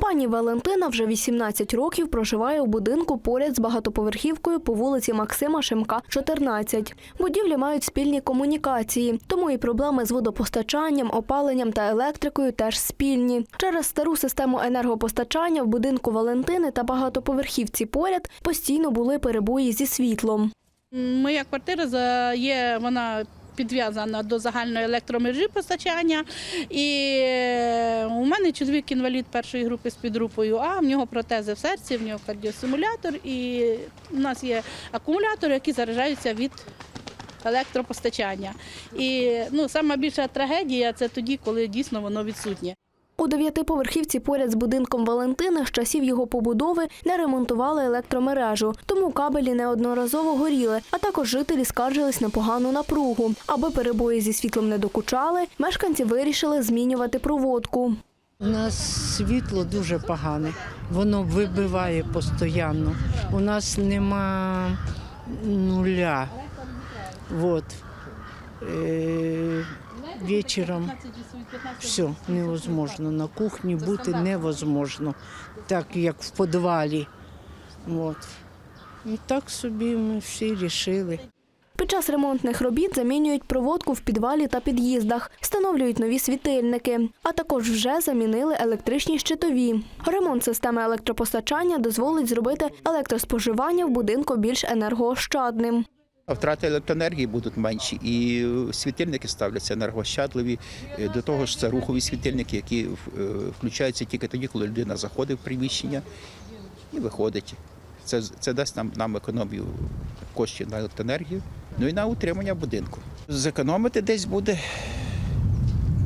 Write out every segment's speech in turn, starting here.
Пані Валентина вже 18 років проживає у будинку поряд з багатоповерхівкою по вулиці Максима Шемка, 14. Будівлі мають спільні комунікації, тому і проблеми з водопостачанням, опаленням та електрикою теж спільні. Через стару систему енергопостачання в будинку Валентини та багатоповерхівці поряд постійно були перебої зі світлом. Моя квартира є, вона підв'язана до загальної електромережі постачання. І мене чоловік інвалід першої групи з підрупою, а в нього протези в серці, в нього кардіосимулятор, і у нас є акумулятори, які заряджаються від електропостачання. І ну, сама більша трагедія це тоді, коли дійсно воно відсутнє. У дев'ятиповерхівці поряд з будинком Валентини з часів його побудови не ремонтували електромережу, тому кабелі неодноразово горіли, а також жителі скаржились на погану напругу. Аби перебої зі світлом не докучали, мешканці вирішили змінювати проводку. У нас світло дуже погане, воно вибиває постійно. У нас нема нуля. Вот. Е, вечором все невозможно. На кухні бути невозможно, так як в підвалі. Вот. І так собі ми всі рішили. Під час ремонтних робіт замінюють проводку в підвалі та під'їздах, встановлюють нові світильники, а також вже замінили електричні щитові. Ремонт системи електропостачання дозволить зробити електроспоживання в будинку більш енергоощадним. Втрати електроенергії будуть менші, і світильники ставляться енергощадливі. Е, До того ж, це рухові світильники, які е, включаються тільки тоді, коли людина заходить в приміщення і виходить. Це, це дасть нам, нам економію коштів на електроенергію, ну і на утримання будинку. Зекономити десь буде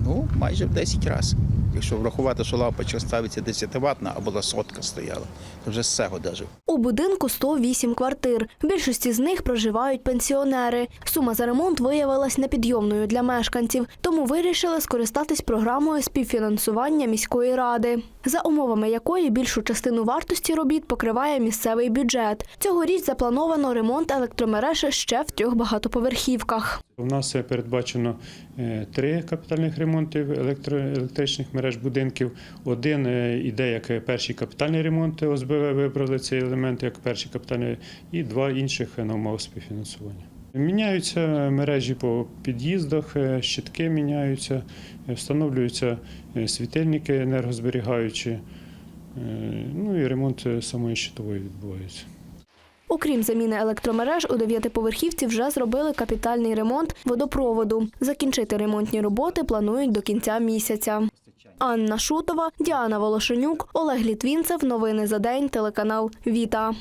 ну, майже в 10 разів. Якщо врахувати, що лампочка ставиться 10 ватна, а була сотка стояла, то вже з цього навіть. У будинку 108 квартир. Більшості з них проживають пенсіонери. Сума за ремонт виявилась непідйомною для мешканців, тому вирішили скористатись програмою співфінансування міської ради, за умовами якої більшу частину вартості робіт покриває місцевий бюджет. Цьогоріч заплановано ремонт електромереж ще в трьох багатоповерхівках. У нас е, передбачено е, три капітальних ремонти електричних мереж будинків. Один е, іде як перший капітальний ремонт. ОСБВ вибрали цей елемент як перший капітальний, і два інших е, на умовах співфінансування. Міняються мережі по під'їздах, е, щитки міняються, е, встановлюються світильники енергозберігаючі. Ну і ремонт самої щитової відбувається. Окрім заміни електромереж, у дев'ятиповерхівці вже зробили капітальний ремонт водопроводу. Закінчити ремонтні роботи планують до кінця місяця. Анна Шутова, Діана Волошенюк, Олег Літвінцев. Новини за день. Телеканал Віта.